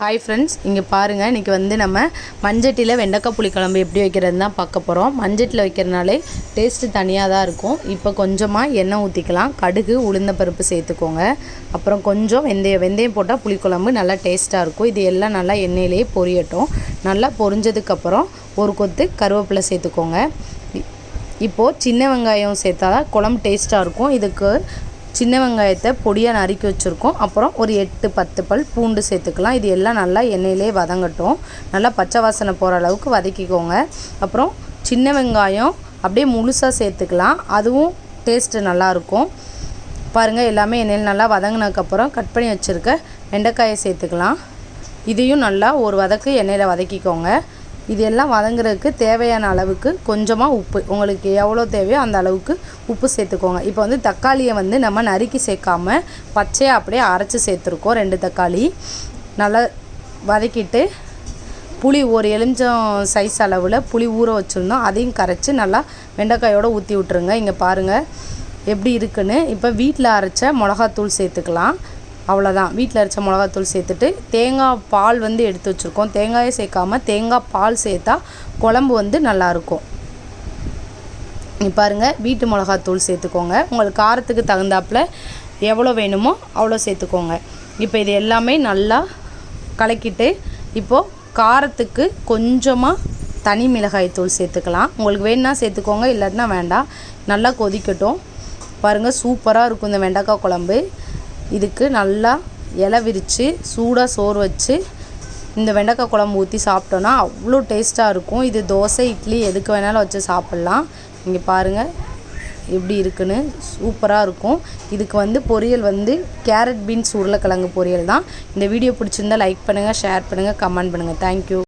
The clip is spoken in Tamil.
ஹாய் ஃப்ரெண்ட்ஸ் இங்கே பாருங்கள் இன்றைக்கி வந்து நம்ம மஞ்சட்டியில் வெண்டைக்காய் புளிக்குழம்பு எப்படி வைக்கிறது தான் பார்க்க போகிறோம் மஞ்சட்டில் வைக்கிறனாலே டேஸ்ட்டு தனியாக தான் இருக்கும். இப்போ கொஞ்சமாக எண்ணெய் ஊற்றிக்கலாம் கடுகு உளுந்த பருப்பு சேர்த்துக்கோங்க. அப்புறம் கொஞ்சம் வெந்தயம் வெந்தயம் போட்டால் புளிக்குழம்பு நல்லா டேஸ்ட்டாக இருக்கும். இது எல்லாம் நல்லா எண்ணெயிலேயே பொரியட்டும். நல்லா பொரிஞ்சதுக்கப்புறம் ஒரு கொத்து கருவேப்பிலை சேர்த்துக்கோங்க. இப்போது சின்ன வெங்காயம் சேர்த்தா தான் குழம்பு டேஸ்ட்டாக இருக்கும். இதுக்கு சின்ன வெங்காயத்தை பொடியாக நறுக்கி வச்சுருக்கோம். அப்புறம் ஒரு எட்டு பத்து பல் பூண்டு சேர்த்துக்கலாம். இது எல்லாம் நல்லா எண்ணெயிலே வதங்கட்டும். நல்லா பச்சை வாசனை போகிற அளவுக்கு வதக்கிக்கோங்க. அப்புறம் சின்ன வெங்காயம் அப்படியே முழுசாக சேர்த்துக்கலாம். அதுவும் டேஸ்ட்டு நல்லாயிருக்கும். பாருங்கள் எல்லாமே எண்ணெயில் நல்லா வதங்கினதுக்கப்புறம் கட் பண்ணி வச்சுருக்க வெண்டைக்காயை சேர்த்துக்கலாம். இதையும் நல்லா ஒரு வதக்கு எண்ணெயில் வதக்கிக்கோங்க. இது எல்லாம் வதங்குறதுக்கு தேவையான அளவுக்கு கொஞ்சமாக உப்பு. உங்களுக்கு எவ்வளோ தேவையோ அந்த அளவுக்கு உப்பு சேர்த்துக்கோங்க. இப்போ வந்து தக்காளியை வந்து நம்ம நறுக்கி சேர்க்காம பச்சையாக அப்படியே அரைச்சி சேர்த்துருக்கோம். ரெண்டு தக்காளி. நல்லா வதக்கிட்டு புளி ஒரு எலுமிச்சம் சைஸ் அளவில் புளி ஊற வச்சுருந்தோம். அதையும் கரைச்சி நல்லா வெண்டைக்காயோடு ஊற்றி விட்ருங்க இங்கே பாருங்கள் எப்படி இருக்குன்னு. இப்போ வீட்டில் அரைச்ச மிளகாத்தூள் சேர்த்துக்கலாம். அவ்வளோதான் வீட்டில் அரைச்ச மிளகாத்தூள் சேர்த்துட்டு தேங்காய் பால் வந்து எடுத்து வச்சுருக்கோம். தேங்காயை சேர்க்காம தேங்காய் பால் சேர்த்தா குழம்பு வந்து நல்லாயிருக்கும் இங்க பாருங்கள் வீட்டு மிளகாத்தூள் சேர்த்துக்கோங்க. உங்களுக்கு காரத்துக்கு தகுந்தாப்புல எவ்வளோ வேணுமோ அவ்வளோ சேர்த்துக்கோங்க. இப்போ இது எல்லாமே நல்லா கலக்கிட்டு இப்போது காரத்துக்கு கொஞ்சமாக தனி மிளகாய் தூள் சேர்த்துக்கலாம். உங்களுக்கு வேணும்னா சேர்த்துக்கோங்க இல்லாட்டினா வேண்டாம். நல்லா கொதிக்கட்டும். பாருங்கள் சூப்பராக இருக்கும் இந்த வெண்டைக்காய் குழம்பு. இதுக்கு நல்லா இலை விரித்து சூடாக சோறு வச்சு இந்த வெண்டைக்காய் குழம்பு ஊற்றி சாப்பிட்டோன்னா அவ்வளோ டேஸ்ட்டாக இருக்கும். இது தோசை இட்லி எதுக்கு வேணாலும் வச்சு சாப்பிட்லாம். இங்கே பாருங்கள் எப்படி இருக்குன்னு சூப்பராக இருக்கும். இதுக்கு வந்து பொரியல் வந்து கேரட் பீன்ஸ் உருளைக்கிழங்கு பொரியல் தான். இந்த வீடியோ பிடிச்சிருந்தா லைக் பண்ணுங்கள் ஷேர் பண்ணுங்கள் கமெண்ட் பண்ணுங்கள் தேங்க்யூ